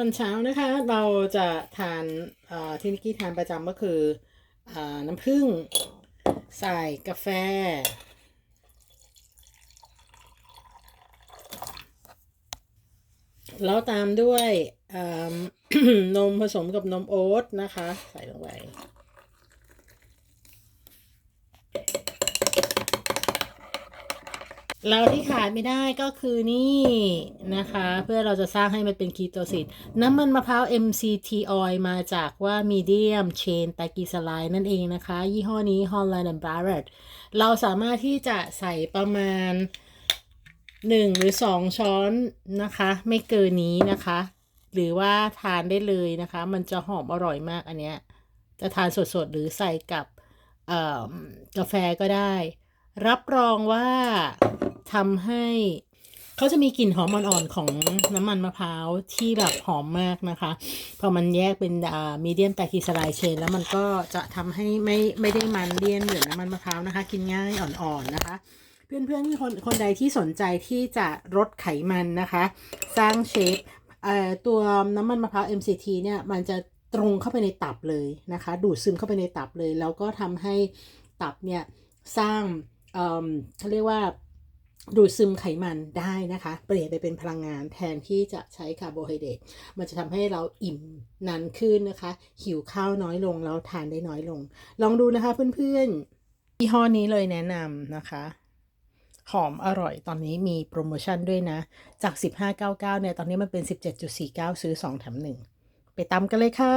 ตอนเช้านะคะเราจะทานที่นิกกี้ทานประจำก็คืออน้ำผึ้งใส่กาแฟ แล้วตามด้วยนมผสมกับนมโอ๊ตนะคะ ใส่ลงไป เราที่ขาดไม่ได้ก็คือนี่นะคะ เพื่อเราจะสร้างให้มันเป็นคีโตซิสน้ำมันมะพร้าว MCT oil มาจากว่า medium chain ไตรกลีเซอไรด์นั่นเองนะคะ ยี่ห้อนี้ Holland and Barrett เราสามารถที่จะใส่ประมาณ 1 หรือ 2 ช้อนนะคะ ไม่เกินนี้นะคะ หรือว่าทานได้เลยนะคะ มันจะหอมอร่อยมากอันเนี้ยจะทานสดๆ หรือใส่กับกาแฟก็ได้ รับรองว่า ทำให้เขาจะมีกลิ่นหอมอ่อนๆของน้ำมันมะพร้าวที่แบบหอมมากนะคะ พอมันแยกเป็นอ่ามีเดียมแตคคีสไลเชน แล้วมันก็จะทำให้ไม่ไม่ได้มันเลี่ยนเหมือนน้ำมันมะพร้าวนะคะ กินง่ายอ่อนๆนะคะ เพื่อนๆคนคนใดที่สนใจที่จะลดไขมันนะคะ สร้างเชฟเอ่อตัวน้ำมันมะพร้าว MCT เนี่ยมันจะตรงเข้าไปในตับเลยนะคะ ดูดซึมเข้าไปในตับเลย แล้วก็ทำให้ตับเนี่ยสร้างเอ่อเขาเรียกว่า ดูดซึมไขมันได้นะคะ เปลี่ยนไปเป็นพลังงานแทนที่จะใช้คาร์โบไฮเดรตมันจะทำให้เราอิ่มนานขึ้นนะคะ หิวข้าวน้อยลงแล้วทานได้น้อยลง ลองดูนะคะเพื่อนๆยี่ห้อนี้เลยแนะนำนะคะ หอมอร่อยตอนนี้มีโปรโมชั่นด้วยนะ จาก 1599เนี่ยตอนนี้มันเป็น 17.49 ซื้อ 2 แถม 1 ไปตามกันเลยค่ะ